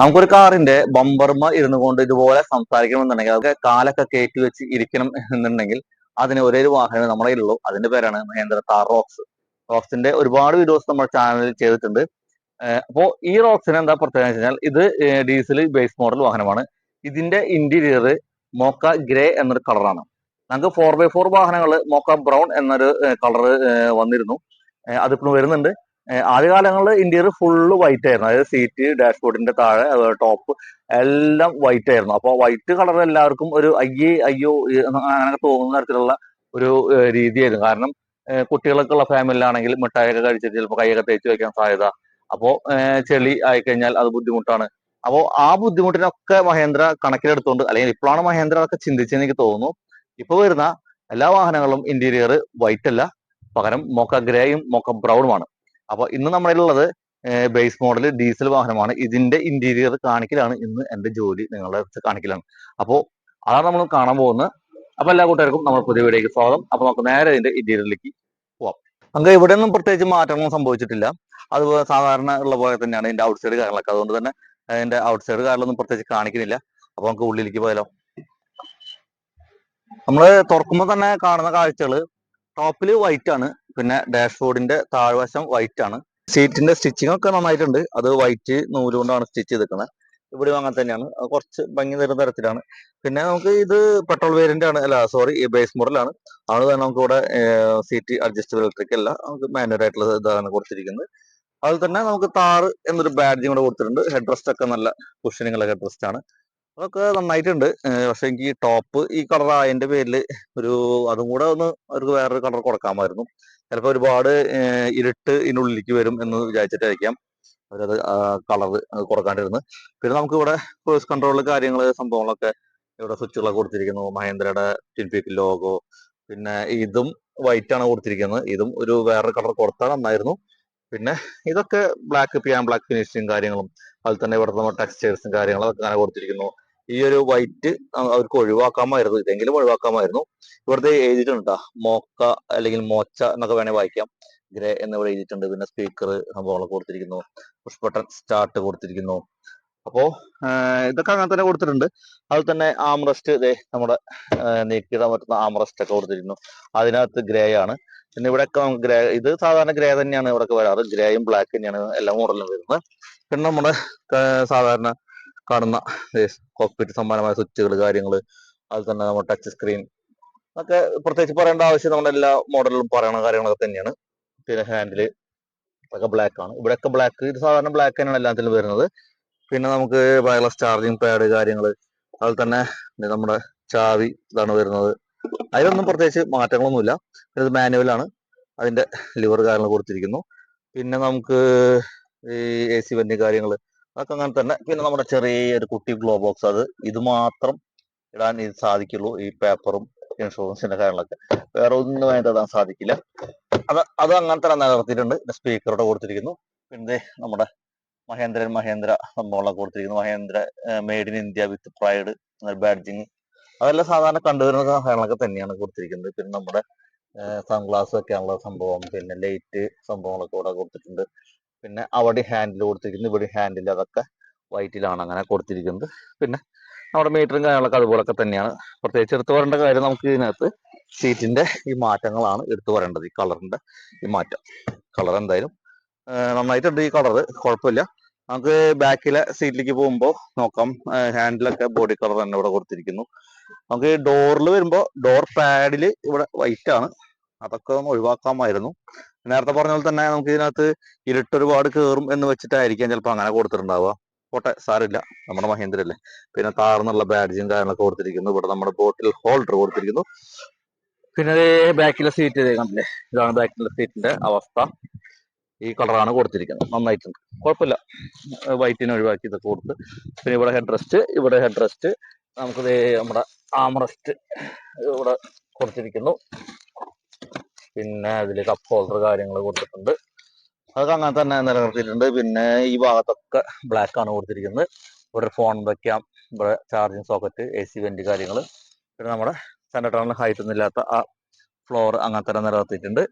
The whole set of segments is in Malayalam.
നമുക്കൊരു കാറിന്റെ ബമ്പർമ ഇരുന്നു കൊണ്ട് ഇതുപോലെ സംസാരിക്കണമെന്നുണ്ടെങ്കിൽ അതൊക്കെ കാലൊക്കെ കയറ്റി വെച്ച് ഇരിക്കണം എന്നുണ്ടെങ്കിൽ അതിന് ഒരേ ഒരു വാഹനം നമ്മുടെ കയ്യിലുള്ളൂ. അതിന്റെ പേരാണ് മഹേന്ദ്ര താർ റോക്സ് റോക്സിന്റെ ഒരുപാട് വീഡിയോസ് നമ്മുടെ ചാനലിൽ ചെയ്തിട്ടുണ്ട്. അപ്പോ ഈ റോക്സിന് എന്താ പ്രത്യേകത വെച്ച് കഴിഞ്ഞാൽ ഇത് ഡീസൽ ബേസ് മോഡൽ വാഹനമാണ്. ഇതിന്റെ ഇന്റീരിയർ മോക്ക ഗ്രേ എന്നൊരു കളറാണ് നമുക്ക് ഫോർ ബൈ ഫോർ വാഹനങ്ങൾ മോക്ക ബ്രൗൺ എന്നൊരു കളർ വന്നിരുന്നു. അതിപ്പോൾ വരുന്നുണ്ട്. ആദ്യകാലങ്ങളിൽ ഇന്ത്യയിൽ ഫുള്ള് വൈറ്റ് ആയിരുന്നു. അതായത് സീറ്റ് ഡാഷ്ബോർഡിന്റെ താഴെ ടോപ്പ് എല്ലാം വൈറ്റ് ആയിരുന്നു. അപ്പോൾ വൈറ്റ് കളർ എല്ലാവർക്കും ഒരു അയ്യേ അയ്യോ അങ്ങനെ തോന്നുന്ന തരത്തിലുള്ള ഒരു രീതിയായിരുന്നു. കാരണം കുട്ടികളൊക്കെ ഉള്ള ഫാമിലിയിലാണെങ്കിൽ മിഠായിയൊക്കെ കഴിച്ചിട്ട് ചിലപ്പോൾ കൈയൊക്കെ തേച്ച് വെക്കാൻ സാധ്യത. അപ്പോൾ ചെളി ആയിക്കഴിഞ്ഞാൽ അത് ബുദ്ധിമുട്ടാണ്. അപ്പോൾ ആ ബുദ്ധിമുട്ടിനൊക്കെ മഹേന്ദ്ര കണക്കിലെടുത്തുകൊണ്ട് അല്ലെങ്കിൽ ഇപ്പോഴാണ് മഹേന്ദ്ര അതൊക്കെ ചിന്തിച്ചെന്ന് എനിക്ക് തോന്നുന്നു. ഇപ്പൊ വരുന്ന എല്ലാ വാഹനങ്ങളും ഇന്റീരിയർ വൈറ്റ് അല്ല. പകരം മൊക്ക ഗ്രേയും മൊക്ക ബ്രൗണുമാണ് അപ്പൊ ഇന്ന് നമ്മളിലുള്ളത് ബേസ് മോഡൽ ഡീസൽ വാഹനമാണ്. ഇതിന്റെ ഇന്റീരിയർ കാണിക്കലാണ് ഇന്ന് എന്റെ ജോലി നിങ്ങളുടെ കാണിക്കലാണ്. അപ്പോൾ അതാണ് നമ്മൾ കാണാൻ പോകുന്നത്. അപ്പൊ എല്ലാ കൂട്ടുകാർക്കും നമ്മൾ പുതിയ വീഡിയോയ്ക്ക് സ്വാഗതം. അപ്പൊ നമുക്ക് നേരെ ഇതിന്റെ ഇന്റീരിയറിലേക്ക് പോവാം. നമുക്ക് ഇവിടെ ഒന്നും പ്രത്യേകിച്ച് മാറ്റങ്ങളൊന്നും സംഭവിച്ചിട്ടില്ല. അതുപോലെ സാധാരണ ഉള്ള പോലെ തന്നെയാണ് ഇതിന്റെ ഔട്ട് സൈഡ് കാര്യങ്ങളൊക്കെ. അതുകൊണ്ട് തന്നെ അതിന്റെ ഔട്ട് സൈഡ് കാര്യങ്ങളൊന്നും പ്രത്യേകിച്ച് കാണിക്കുന്നില്ല. അപ്പൊ നമുക്ക് ഉള്ളിലേക്ക് പോയാലോ. നമ്മൾ തുറക്കുമ്പോൾ തന്നെ കാണുന്ന കാഴ്ചകൾ ടോപ്പിൽ വൈറ്റ് ആണ്. പിന്നെ ഡാഷ്ബോർഡിന്റെ താഴ്വശം വൈറ്റ് ആണ്. സീറ്റിന്റെ സ്റ്റിച്ചിങ് ഒക്കെ നന്നായിട്ടുണ്ട്. അത് വൈറ്റ് നൂൽ കൊണ്ടാണ് സ്റ്റിച്ച് ചെയ്തിരിക്കുന്നത്. ഇവിടെ അങ്ങനെ തന്നെയാണ്. കുറച്ച് ഭംഗി തരുന്ന തരത്തിലാണ്. പിന്നെ നമുക്ക് ഇത് പെട്രോൾ വേരിയന്റ് ആണ്. അല്ല സോറി ബേസ് മോഡലാണ് അത് തന്നെ നമുക്ക് ഇവിടെ സീറ്റ് അഡ്ജസ്റ്റബിൾ ഇലക്ട്രിക് അല്ല. നമുക്ക് മാനുവൽ ആയിട്ടുള്ള ഇതാണ് കൊടുത്തിരിക്കുന്നത്. അതിൽ തന്നെ നമുക്ക് താറ് എന്നൊരു ബാഡ്ജും കൂടെ കൊടുത്തിട്ടുണ്ട്. ഹെഡ് റെസ്റ്റ് ഒക്കെ നല്ല കുഷനിങ്ങുള്ള ഹെഡ് റെസ്റ്റ് ആണ്. അതൊക്കെ നന്നായിട്ടുണ്ട്. പക്ഷേ എനിക്ക് ടോപ്പ് ഈ കളർ ആയതിന്റെ പേരിൽ ഒരു അതും കൂടെ ഒന്ന് അവർക്ക് വേറൊരു കളർ കൊടുക്കാമായിരുന്നു. ചിലപ്പോൾ ഒരുപാട് ഇരുട്ട് ഇതിനുള്ളിലേക്ക് വരും എന്ന് വിചാരിച്ചിട്ടായിരിക്കാം അവരത് കളർ കൊടുക്കാണ്ടിരുന്നത്. പിന്നെ നമുക്ക് ഇവിടെ ക്രൂസ് കൺട്രോൾ കാര്യങ്ങൾ സംഭവങ്ങളൊക്കെ ഇവിടെ സ്വിച്ചുകളൊക്കെ കൊടുത്തിരിക്കുന്നു. മഹേന്ദ്രയുടെ ടിൻപിക് ലോഗോ പിന്നെ ഇതും വൈറ്റ് ആണ് കൊടുത്തിരിക്കുന്നത്. ഇതും ഒരു വേറൊരു കളർ കൊടുത്താൽ നന്നായിരുന്നു. പിന്നെ ഇതൊക്കെ ബ്ലാക്ക് പിയാൻ ബ്ലാക്ക് ഫിനിഷിങ് കാര്യങ്ങളും അതുപോലെ തന്നെ ഇവിടുത്തെ ടെക്സ്റ്റൈൽസും കാര്യങ്ങളും ഒക്കെ അങ്ങനെ കൊടുത്തിരിക്കുന്നു. ഈ ഒരു വൈറ്റ് അവർക്ക് ഒഴിവാക്കാമായിരുന്നു ഇതെങ്കിലും ഒഴിവാക്കാമായിരുന്നു. ഇവിടുത്തെ എഴുതിയിട്ടുണ്ട്? ട്ടാ. മോക്ക അല്ലെങ്കിൽ മോച്ച എന്നൊക്കെ വേണേൽ വായിക്കാം. ഗ്രേ എന്നിവിടെ എഴുതിയിട്ടുണ്ട്. പിന്നെ സ്പീക്കർ സംഭവങ്ങളൊക്കെ കൊടുത്തിരിക്കുന്നു. പുഷ് ബട്ടൺ സ്റ്റാർട്ട് കൊടുത്തിരിക്കുന്നു. അപ്പോ ഇതൊക്കെ അങ്ങനെ തന്നെ കൊടുത്തിട്ടുണ്ട്. അതുപോലെ തന്നെ ആംറസ്റ്റ് ഇതേ നമ്മുടെ നീക്കിടാൻ പറ്റുന്ന ആംറസ്റ്റ് ഒക്കെ കൊടുത്തിരിക്കുന്നു. അതിനകത്ത് ഗ്രേ ആണ്. പിന്നെ ഇവിടെയൊക്കെ ഗ്രേ ഇത് സാധാരണ ഗ്രേ തന്നെയാണ് ഇവിടെ വരാറ്. ഗ്രേയും ബ്ലാക്ക് തന്നെയാണ് എല്ലാ മോഡലും വരുന്നത്. പിന്നെ നമ്മുടെ സാധാരണ കാണുന്ന കോക്പിറ്റ് സമ്മാനമായ സ്വിച്ചുകൾ കാര്യങ്ങൾ അത് തന്നെ നമ്മുടെ ടച്ച് സ്ക്രീൻ ഒക്കെ പ്രത്യേകിച്ച് പറയേണ്ട ആവശ്യം നമ്മുടെ എല്ലാ മോഡലിലും പറയണ കാര്യങ്ങളൊക്കെ തന്നെയാണ്. പിന്നെ ഹാൻഡിൽ ഒക്കെ ബ്ലാക്ക് ആണ്. ഇവിടെയൊക്കെ ബ്ലാക്ക് ഇത് സാധാരണ ബ്ലാക്ക് തന്നെയാണ് എല്ലാത്തിലും വരുന്നത്. പിന്നെ നമുക്ക് വയർലെസ് ചാർജിങ് പാഡ് കാര്യങ്ങൾ അതുപോലെ തന്നെ നമ്മുടെ ചാവി ഇതാണ് വരുന്നത്. അതിലൊന്നും പ്രത്യേകിച്ച് മാറ്റങ്ങളൊന്നുമില്ല. പിന്നെ ഇത് ആണ്. അതിന്റെ ലിവർ കാര്യങ്ങൾ കൊടുത്തിരിക്കുന്നു. പിന്നെ നമുക്ക് ഈ എ സി വന്യ കാര്യങ്ങൾ അതൊക്കെ അങ്ങനെ തന്നെ. പിന്നെ നമ്മുടെ ചെറിയൊരു കുട്ടി ഗ്ലോ ബോക്സ് അത് ഇത് മാത്രം ഇടാൻ ഇത് സാധിക്കുള്ളൂ ഈ പേപ്പറും ഇൻഷുറൻസിന്റെ കാര്യങ്ങളൊക്കെ. വേറെ ഒന്നും അതിനകത്ത് ഇടാൻ സാധിക്കില്ല. അത് അത് അങ്ങനെ തന്നെ നിലനിർത്തിയിട്ടുണ്ട്. പിന്നെ സ്പീക്കറോടെ കൊടുത്തിരിക്കുന്നു. പിന്നെ നമ്മുടെ മഹേന്ദ്രൻ മഹേന്ദ്ര സംഭവങ്ങളൊക്കെ കൊടുത്തിരിക്കുന്നു. Mahindra made in India with pride badging അതെല്ലാം സാധാരണ കണ്ടുവരുന്ന കാര്യങ്ങളൊക്കെ തന്നെയാണ് കൊടുത്തിരിക്കുന്നത്. പിന്നെ നമ്മുടെ സൺഗ്ലാസ് ഒക്കെയാണുള്ള സംഭവം. പിന്നെ ലൈറ്റ് സംഭവങ്ങളൊക്കെ ഇവിടെ കൊടുത്തിട്ടുണ്ട്. പിന്നെ അവിടെ ഹാൻഡിൽ കൊടുത്തിരിക്കുന്നത് ഇവിടെ ഹാൻഡിൽ അതൊക്കെ വൈറ്റിലാണ് അങ്ങനെ കൊടുത്തിരിക്കുന്നത്. പിന്നെ നമ്മുടെ മീറ്ററും കാര്യങ്ങളൊക്കെ അതുപോലൊക്കെ തന്നെയാണ്. പ്രത്യേകിച്ച് എടുത്തു പറയേണ്ട കാര്യം നമുക്ക് ഇതിനകത്ത് സീറ്റിന്റെ ഈ മാറ്റങ്ങളാണ് എടുത്തു പറയേണ്ടത്. ഈ കളറിന്റെ ഈ മാറ്റം. കളർ എന്തായാലും നന്നായിട്ടുണ്ട് ഈ കളറ് കുഴപ്പമില്ല. നമുക്ക് ബാക്കിലെ സീറ്റിലേക്ക് പോകുമ്പോൾ നോക്കാം. ഹാൻഡിലൊക്കെ ബോഡി കളർ തന്നെ ഇവിടെ കൊടുത്തിരിക്കുന്നു. നമുക്ക് ഡോറിൽ വരുമ്പോൾ ഡോർ പാഡിൽ ഇവിടെ വൈറ്റ് ആണ്. അതൊക്കെ ഒന്ന് ഒഴിവാക്കാമായിരുന്നു. നേരത്തെ പറഞ്ഞ പോലെ തന്നെ നമുക്ക് ഇതിനകത്ത് ഇരുട്ട് ഒരുപാട് കയറും എന്ന് വെച്ചിട്ടായിരിക്കാം ചിലപ്പോൾ അങ്ങനെ കൊടുത്തിട്ടുണ്ടാവുക. പോട്ടെ സാരില്ല നമ്മുടെ മഹേന്ദ്രല്ലേ. പിന്നെ താർന്നുള്ള ബാഡ്ജും കാര്യങ്ങളൊക്കെ കൊടുത്തിരിക്കുന്നു. ഇവിടെ നമ്മുടെ ബോട്ടിൽ ഹോൾഡർ കൊടുത്തിരിക്കുന്നു. പിന്നെ ബാക്കിലെ സീറ്റ് കണ്ടില്ലേ? ഇതാണ് ബാക്കിലെ സീറ്റിന്റെ അവസ്ഥ. ഈ കളറാണ് കൊടുത്തിരിക്കുന്നത്. നന്നായിട്ടുണ്ട്. കുഴപ്പമില്ല. വൈറ്റിനെ ഒഴിവാക്കി ഇതൊക്കെ കൊടുത്ത്. പിന്നെ ഇവിടെ ഹെഡ് റെസ്റ്റ് ഇവിടെ ഹെഡ് റെസ്റ്റ് നമുക്ക് ദേ നമ്മുടെ ആംറെസ്റ്റ് ഇവിടെ കൊടുത്തിരിക്കുന്നു. പിന്നെ അതിൽ കപ്പ് ഹോൾഡർ കാര്യങ്ങൾ കൊടുത്തിട്ടുണ്ട്. അതൊക്കെ അങ്ങനെ തന്നെ നിലനിർത്തിയിട്ടുണ്ട്. പിന്നെ ഈ ഭാഗത്തൊക്കെ ബ്ലാക്ക് ആണ് കൊടുത്തിരിക്കുന്നത്. ഇവിടെ ഫോൺ വെക്കാം. ഇവിടെ charging socket A C vent കാര്യങ്ങൾ പിന്നെ നമ്മുടെ സെന്റർ ടൗണിൽ ഹൈറ്റ് ഒന്നും ഇല്ലാത്ത ആ ഫ്ലോർ അങ്ങനെ തന്നെ നിലനിർത്തിയിട്ടുണ്ട്.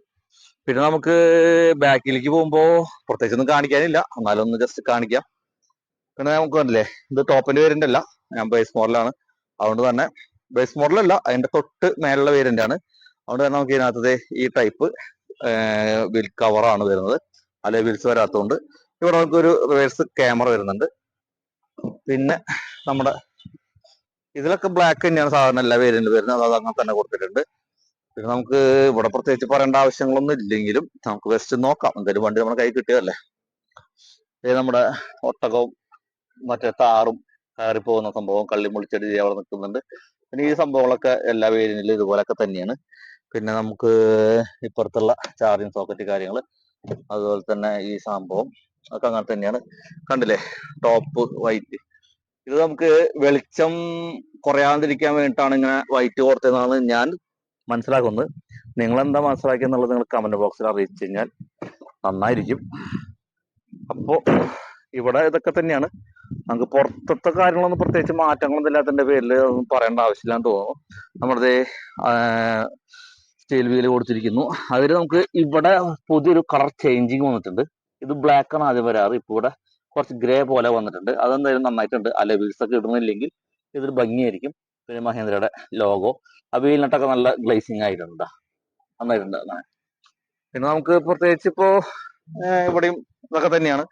പിന്നെ നമുക്ക് ബാക്കിലേക്ക് പോകുമ്പോൾ പ്രത്യേകിച്ച് ഒന്നും കാണിക്കാനില്ല. എന്നാലും ഒന്ന് ജസ്റ്റ് കാണിക്കാം. പിന്നെ നമുക്ക് കണ്ടില്ലേ ഇത് ടോപ്പിന്റെ വേരിയന്റ് അല്ല. ഞാൻ ബേസ് മോഡലാണ് അതുകൊണ്ട് തന്നെ ബേസ് മോഡലല്ല അതിന്റെ തൊട്ട് മേലുള്ള വേരിയന്റ് ആണ്. അതുകൊണ്ട് തന്നെ നമുക്ക് ഇതിനകത്തത് ഈ ടൈപ്പ് വിൽ കവറാണ് വരുന്നത്. അല്ലെ വിൽസ് വരാത്തതുകൊണ്ട്. ഇവിടെ നമുക്ക് ഒരു റിവേഴ്സ് ക്യാമറ വരുന്നുണ്ട്. പിന്നെ നമ്മുടെ ഇതിലൊക്കെ ബ്ലാക്ക് തന്നെയാണ് സാധാരണ എല്ലാ വേരിയന്റ് വരുന്നത്. അത് അങ്ങനെ തന്നെ കൊടുത്തിട്ടുണ്ട്. പിന്നെ നമുക്ക് ഇവിടെ പ്രത്യേകിച്ച് പറയേണ്ട ആവശ്യങ്ങളൊന്നും ഇല്ലെങ്കിലും നമുക്ക് വെസ്റ്റ് നോക്കാം. എന്തായാലും വണ്ടി നമ്മുടെ കൈ കിട്ടിയതല്ലേ? നമ്മുടെ ഒട്ടകവും മറ്റേ താറും കയറി പോകുന്ന സംഭവം കള്ളി മുളിച്ചടി അവിടെ നിൽക്കുന്നുണ്ട്. പിന്നെ ഈ സംഭവങ്ങളൊക്കെ എല്ലാ വേരിയന്റിലും ഇതുപോലൊക്കെ തന്നെയാണ്. പിന്നെ നമുക്ക് ഇപ്പുറത്തുള്ള ചാർജിങ് സോക്കറ്റ് കാര്യങ്ങൾ അതുപോലെ തന്നെ ഈ സംഭവം ഒക്കെ അങ്ങനെ തന്നെയാണ്. കണ്ടില്ലേ? ടോപ്പ് വൈറ്റ് ഇത് നമുക്ക് വെളിച്ചം കുറയാതിരിക്കാൻ വേണ്ടിയിട്ടാണ് ഇങ്ങനെ വൈറ്റ് കൊടുത്തതെന്നാണ് ഞാൻ മനസ്സിലാക്കുന്നത്. നിങ്ങൾ എന്താ മനസ്സിലാക്കി എന്നുള്ളത് നിങ്ങൾ കമന്റ് ബോക്സിൽ അറിയിച്ചു കഴിഞ്ഞാൽ നന്നായിരിക്കും. അപ്പോ ഇവിടെ ഇതൊക്കെ തന്നെയാണ്. നമുക്ക് പുറത്തത്തെ കാര്യങ്ങളൊന്നും പ്രത്യേകിച്ച് മാറ്റങ്ങളൊന്നും ഇല്ലാത്തതിന്റെ പേരിൽ ഒന്നും പറയേണ്ട ആവശ്യമില്ലാന്ന് തോന്നുന്നു. നമ്മുടെ സ്റ്റീൽ വീൽ കൊടുത്തിരിക്കുന്നു. അതിൽ നമുക്ക് ഇവിടെ പുതിയൊരു കളർ ചേഞ്ചിങ് വന്നിട്ടുണ്ട്. ഇത് ബ്ലാക്ക് ആണ് ആദ്യം വരാറ്. ഇപ്പൊ ഇവിടെ കുറച്ച് ഗ്രേ പോലെ വന്നിട്ടുണ്ട്. അതെന്തായാലും നന്നായിട്ടുണ്ട്. അല്ല വീൽസ് ഒക്കെ ഇടുന്നില്ലെങ്കിൽ ഇതൊരു ഭംഗിയായിരിക്കും. പിന്നെ മഹേന്ദ്രയുടെ ലോഗോ ആ വീലിനട്ടൊക്കെ നല്ല ഗ്ലേസിങ് ആയിട്ടുണ്ട് നന്നായിട്ടുണ്ട്. പിന്നെ നമുക്ക് പ്രത്യേകിച്ച് ഇപ്പോ ഇവിടെയും ഇതൊക്കെ തന്നെയാണ്.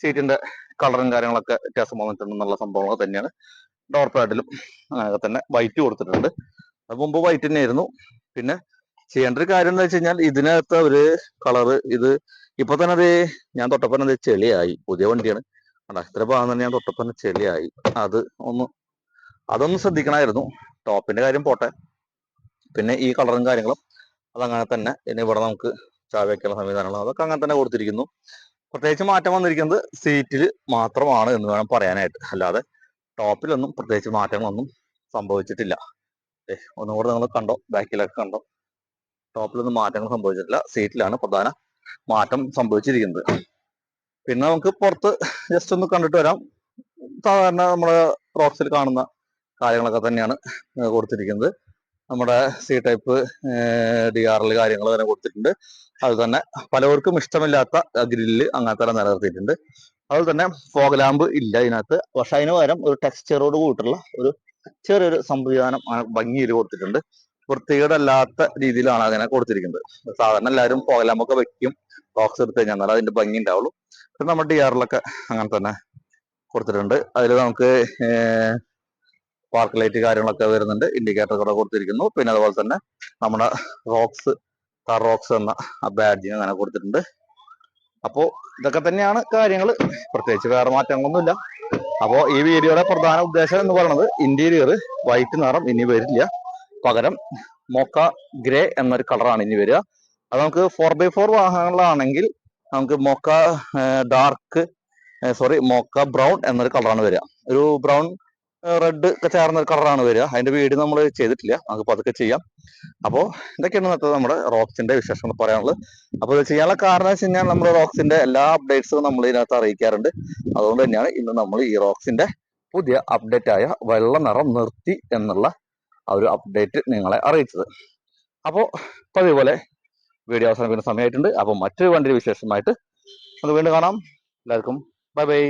സീറ്റിന്റെ കളറും കാര്യങ്ങളൊക്കെ വ്യത്യാസം വന്നിട്ടുണ്ട് എന്നുള്ള സംഭവങ്ങളൊക്കെ തന്നെയാണ്. ഡോർ പാഡിലും അങ്ങനെയൊക്കെ തന്നെ വൈറ്റ് കൊടുത്തിട്ടുണ്ട്. അത് മുമ്പ് വൈറ്റ് തന്നെയായിരുന്നു. പിന്നെ ചെയ്യേണ്ട ഒരു കാര്യം എന്താ വെച്ച് കഴിഞ്ഞാൽ ഇതിനകത്ത് ഒരു കളറ് ഇത് ഇപ്പൊ തന്നെ അത് ഞാൻ തൊട്ടപ്പം അത് ചെളിയായി. പുതിയ വണ്ടിയാണ്. കണ്ടാ ഇത്ര ഭാഗം തന്നെ ഞാൻ തൊട്ടപ്പം ചെളിയായി. അത് ഒന്ന് അതൊന്ന് ശ്രദ്ധിക്കണമായിരുന്നു ടോപ്പിന്റെ കാര്യം പോട്ടെ. പിന്നെ ഈ കളറും കാര്യങ്ങളും അതങ്ങനെ തന്നെ ഇനി ഇവിടെ നമുക്ക് ചാവയ്ക്കുള്ള സംവിധാനങ്ങൾ അതൊക്കെ അങ്ങനെ തന്നെ കൊടുത്തിരിക്കുന്നു. പ്രത്യേകിച്ച് മാറ്റം വന്നിരിക്കുന്നത് സീറ്റിൽ മാത്രമാണ് എന്ന് വേണം പറയാനായിട്ട്. അല്ലാതെ ടോപ്പിലൊന്നും പ്രത്യേകിച്ച് മാറ്റങ്ങളൊന്നും സംഭവിച്ചിട്ടില്ല. ഏ ഒന്നുകൂടെ നിങ്ങൾ കണ്ടോ? ബാക്കിലൊക്കെ കണ്ടോ? ടോപ്പിലൊന്നും മാറ്റങ്ങൾ സംഭവിച്ചിട്ടില്ല. സീറ്റിലാണ് പ്രധാന മാറ്റം സംഭവിച്ചിരിക്കുന്നത്. പിന്നെ നമുക്ക് പുറത്ത് ജസ്റ്റ് ഒന്ന് കണ്ടിട്ട് വരാം. സാധാരണ നമ്മുടെ റോക്സിൽ കാണുന്ന കാര്യങ്ങളൊക്കെ തന്നെയാണ് കൊടുത്തിരിക്കുന്നത്. നമ്മുടെ C type D R L കാര്യങ്ങൾ തന്നെ കൊടുത്തിട്ടുണ്ട്. അത് തന്നെ പലവർക്കും ഇഷ്ടമില്ലാത്ത ഗ്രില്ല് അങ്ങനെ തന്നെ നിലനിർത്തിയിട്ടുണ്ട്. അതുപോലെ തന്നെ ഫോഗ് ലാമ്പ് ഇല്ല ഇതിനകത്ത്. പക്ഷെ അതിന് പകരം ഒരു ടെക്സ്ചറോട് കൂട്ടുള്ള ഒരു ചെറിയൊരു സംവിധാനം ഭംഗിയിൽ കൊടുത്തിട്ടുണ്ട്. വൃത്തികേടല്ലാത്ത രീതിയിലാണ് അതിനെ കൊടുത്തിരിക്കുന്നത്. സാധാരണ എല്ലാവരും ഫോഗ് വെക്കും ബോക്സ് എടുത്ത് കഴിഞ്ഞാൽ എന്നാലും അതിന്റെ ഭംഗി ഉണ്ടാവുള്ളൂ. പിന്നെ നമ്മുടെ ഡി അങ്ങനെ തന്നെ കൊടുത്തിട്ടുണ്ട്. അതിൽ നമുക്ക് പാർക്ക് ലൈറ്റ് കാര്യങ്ങളൊക്കെ വരുന്നുണ്ട്. ഇൻഡിക്കേറ്റർ കൂടെ കൊടുത്തിരിക്കുന്നു. പിന്നെ അതുപോലെ തന്നെ നമ്മുടെ റോക്സ് കാർ റോക്സ് എന്ന ആ ബാഡ്ജിന് അങ്ങനെ കൊടുത്തിട്ടുണ്ട്. അപ്പോൾ ഇതൊക്കെ തന്നെയാണ് കാര്യങ്ങൾ പ്രത്യേകിച്ച് വേറെ മാറ്റങ്ങളൊന്നുമില്ല. അപ്പോൾ ഈ വീഡിയോയുടെ പ്രധാന ഉദ്ദേശം എന്ന് പറയുന്നത് ഇന്റീരിയർ വൈറ്റ് നിറം ഇനി വരില്ല. പകരം മോക്ക ഗ്രേ എന്നൊരു കളറാണ് ഇനി വരിക. അത് നമുക്ക് ഫോർ ബൈ ഫോർ വാഹനങ്ങളാണെങ്കിൽ നമുക്ക് mocha dark sorry mocha brown എന്നൊരു കളറാണ് വരിക. ഒരു ബ്രൗൺ റെഡ് ഒക്കെ ചേർന്ന ഒരു കളറാണ് വരിക. അതിന്റെ വീട് നമ്മൾ ചെയ്തിട്ടില്ല. നമുക്ക് പതുക്കെ ചെയ്യാം. അപ്പോൾ ഇതൊക്കെയാണ് ഇന്നത്തെ നമ്മുടെ റോക്സിന്റെ വിശേഷങ്ങൾ പറയാനുള്ളത്. അപ്പോൾ ഇത് ചെയ്യാനുള്ള കാരണം വെച്ച് കഴിഞ്ഞാൽ നമ്മൾ റോക്സിന്റെ എല്ലാ അപ്ഡേറ്റ്സും നമ്മൾ ഇതിനകത്ത് അറിയിക്കാറുണ്ട്. അതുകൊണ്ട് തന്നെയാണ് ഇന്ന് നമ്മൾ ഈ റോക്സിന്റെ പുതിയ അപ്ഡേറ്റ് ആയ വെള്ള നിറം നിർത്തി എന്നുള്ള ആ ഒരു അപ്ഡേറ്റ് നിങ്ങളെ അറിയിച്ചത്. അപ്പോൾ പതിപോലെ വീഡിയോ അവസാനിക്കുന്ന സമയമായിട്ടുണ്ട്. അപ്പോൾ മറ്റൊരു വണ്ടിയുടെ വിശേഷമായിട്ട് നമുക്ക് വീണ്ടും കാണാം. എല്ലാവർക്കും ബൈ ബൈ